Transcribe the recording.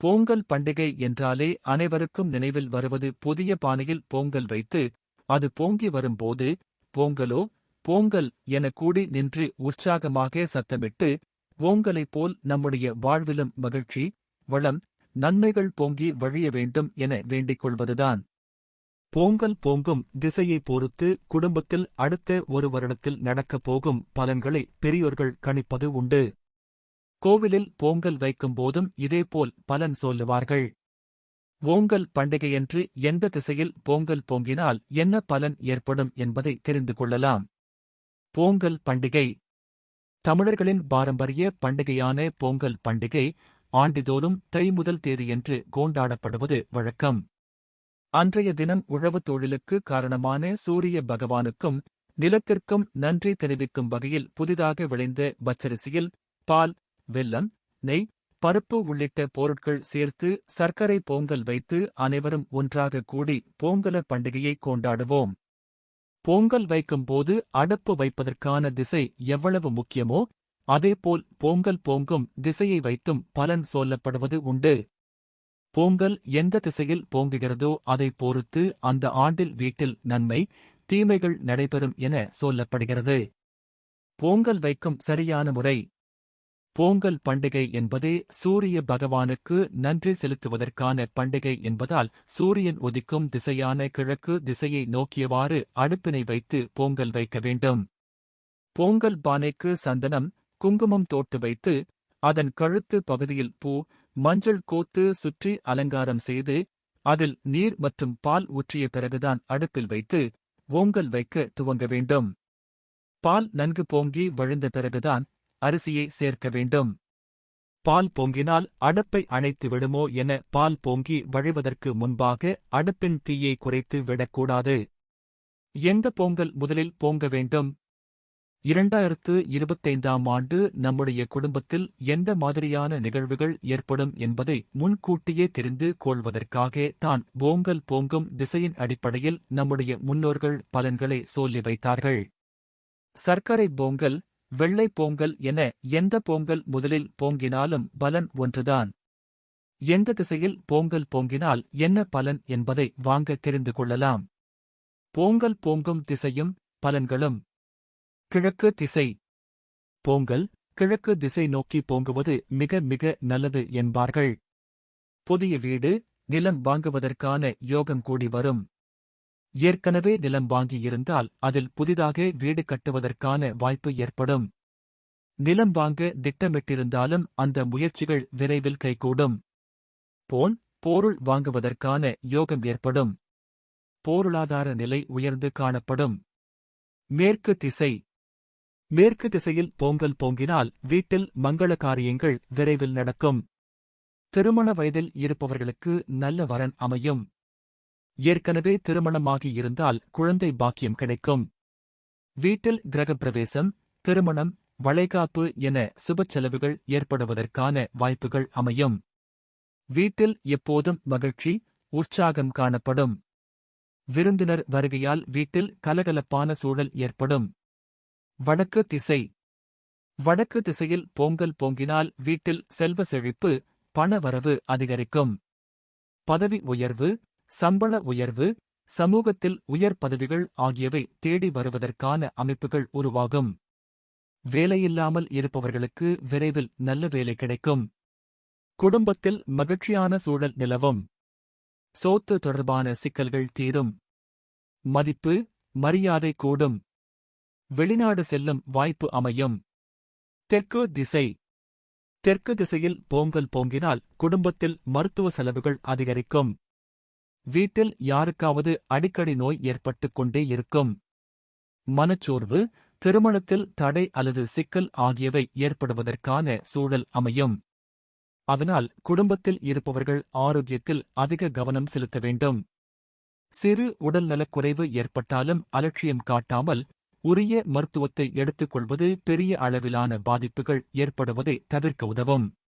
பொங்கல் பண்டிகை என்றாலே அனைவருக்கும் நினைவில் வருவது புதிய பானையில் பொங்கல் வைத்து அது பொங்கி வரும்போது பொங்கலோ பொங்கல் என கூடி நின்று உற்சாகமாக சத்தமிட்டு ஓங்கலைப் போல் நம்முடைய வாழ்விலும் மகிழ்ச்சி வளம் நன்மைகள் பொங்கி வழிய வேண்டும் என வேண்டிக் கொள்வதுதான். பொங்கல் பொங்கும் திசையை பொறுத்து குடும்பத்தில் அடுத்த ஒரு வருடத்தில் நடக்கப் போகும் பலன்களை பெரியோர்கள் கணிப்பது உண்டு. கோவிலில் பொங்கல் வைக்கும் போதும் இதேபோல் பலன் சொல்லுவார்கள். ஓங்கல் பண்டிகையன்று எந்த திசையில் பொங்கல் பொங்கினால் என்ன பலன் ஏற்படும் என்பதை தெரிந்து கொள்ளலாம். பொங்கல் பண்டிகை. தமிழர்களின் பாரம்பரிய பண்டிகையான பொங்கல் பண்டிகை ஆண்டிதோறும் தை முதல் தேதியன்று கொண்டாடப்படுவது வழக்கம். அன்றைய தினம் உழவுத் தொழிலுக்கு காரணமான சூரிய பகவானுக்கும் நிலத்திற்கும் நன்றி தெரிவிக்கும் வகையில் புதிதாக விளைந்த பச்சரிசியில் பால் வெல்லம் நெய் பருப்பு உள்ளிட்ட பொருட்கள் சேர்த்து சர்க்கரை பொங்கல் வைத்து அனைவரும் ஒன்றாக கூடி பொங்கல பண்டிகையை கொண்டாடுவோம். பொங்கல் வைக்கும்போது அடுப்பு வைப்பதற்கான திசை எவ்வளவு முக்கியமோ அதேபோல் பொங்கல் பொங்கும் திசையை வைத்தும் பலன் சொல்லப்படுவது உண்டு. பொங்கல் எந்த திசையில் பொங்குகிறதோ அதை பொறுத்து அந்த ஆண்டில் வீட்டில் நன்மை தீமைகள் நடைபெறும் என சொல்லப்படுகிறது. பொங்கல் வைக்கும் சரியான முறை பொங்கல் பண்டிகை என்பதே சூரிய பகவானுக்கு நன்றி செலுத்துவதற்கான பண்டிகை என்பதால் சூரியன் உதிக்கும் திசையான கிழக்கு திசையை நோக்கியவாறு அடுப்பினை வைத்து பொங்கல் வைக்க வேண்டும். பொங்கல் பானைக்கு சந்தனம் குங்குமம் தோட்டு வைத்து அதன் கழுத்து பகுதியில் பூ மஞ்சள் கோத்து சுற்றி அலங்காரம் செய்து அதில் நீர் மற்றும் பால் ஊற்றிய பிறகுதான் அடுப்பில் வைத்து ஓங்கல் வைக்க துவங்க வேண்டும். பால் நன்கு பொங்கி வழிந்த பிறகுதான் அரிசியை சேர்க்க வேண்டும். பால் பொங்கினால் அடுப்பை அணைத்து விடுமோ என பால் பொங்கி வழிவதற்கு முன்பாக அடுப்பின் தீயை குறைத்து விடக்கூடாது. எந்த பொங்கல் முதலில் பொங்க வேண்டும்? இரண்டாயிரத்து இருபத்தைந்தாம் ஆண்டு நம்முடைய குடும்பத்தில் எந்த மாதிரியான நிகழ்வுகள் ஏற்படும் என்பதை முன்கூட்டியே தெரிந்து கொள்வதற்காக தான் பொங்கல் பொங்கும் திசையின் அடிப்படையில் நம்முடைய முன்னோர்கள் பலன்களை சொல்லி வைத்தார்கள். சர்க்கரை பொங்கல் வெள்ளை பொங்கல் என எந்த பொங்கல் முதலில் பொங்கினாலும் பலன் ஒன்றுதான். எந்த திசையில் பொங்கல் பொங்கினால் என்ன பலன் என்பதை வாங்க தெரிந்து கொள்ளலாம். பொங்கல் பொங்கும் திசையும் பலன்களும். கிழக்கு திசை. பொங்கல் கிழக்கு திசை நோக்கி பொங்குவது மிக மிக நல்லது என்பார்கள். புதிய வீடு நிலம் வாங்குவதற்கான யோகம் கூடி வரும். ஏற்கனவே நிலம் வாங்கியிருந்தால் அதில் புதிதாக வீடு கட்டுவதற்கான வாய்ப்பு ஏற்படும். நிலம் வாங்க திட்டமிட்டிருந்தாலும் அந்த முயற்சிகள் விரைவில் கைகூடும். போன் பொருள் வாங்குவதற்கான யோகம் ஏற்படும். பொருளாதார நிலை உயர்ந்து காணப்படும். மேற்கு திசை. மேற்கு திசையில் பொங்கல் பொங்கினால் வீட்டில் மங்கள காரியங்கள் விரைவில் நடக்கும். திருமண வயதில் இருப்பவர்களுக்கு நல்ல வரன் அமையும். ஏற்கனவே திருமணமாகி இருந்தால் குழந்தை பாக்கியம் கிடைக்கும். வீட்டில் கிரகப்பிரவேசம் திருமணம் வளைகாப்பு என சுப செலவுகள் ஏற்படுவதற்கான வாய்ப்புகள் அமையும். வீட்டில் எப்போதும் மகிழ்ச்சி உற்சாகம் காணப்படும். விருந்தினர் வருகையால் வீட்டில் கலகலப்பான சூழல் ஏற்படும். வடக்கு திசை. வடக்கு திசையில் பொங்கல் பொங்கினால் வீட்டில் செல்வ செழிப்பு பணவரவு அதிகரிக்கும். பதவி உயர்வு சம்பள உயர்வு சமூகத்தில் உயர் பதவிகள் ஆகியவை தேடி வருவதற்கான அமைப்புகள் உருவாகும். வேலையில்லாமல் இருப்பவர்களுக்கு விரைவில் நல்ல வேலை கிடைக்கும். குடும்பத்தில் மகிழ்ச்சியான சூழல் நிலவும். சோத்து தொடர்பான சிக்கல்கள் தீரும். மதிப்பு மரியாதை கூடும். வெளிநாடு செல்லும் வாய்ப்பு அமையும். தெற்கு திசை. தெற்கு திசையில் பொங்கல் பொங்கினால் குடும்பத்தில் மருத்துவ செலவுகள் அதிகரிக்கும். வீட்டில் யாருக்காவது அடிக்கடி நோய் ஏற்பட்டுக் கொண்டே இருக்கும். மனச்சோர்வு திருமணத்தில் தடை அல்லது சிக்கல் ஆகியவை ஏற்படுவதற்கான சூழல் அமையும். அதனால் குடும்பத்தில் இருப்பவர்கள் ஆரோக்கியத்தில் அதிக கவனம் செலுத்த வேண்டும். சிறு உடல்நலக் குறைவு ஏற்பட்டாலும் அலட்சியம் காட்டாமல் உரிய மருத்துவத்தை எடுத்துக் கொள்வது பெரிய அளவிலான பாதிப்புகள் ஏற்படுவதை தவிர்க்க உதவும்.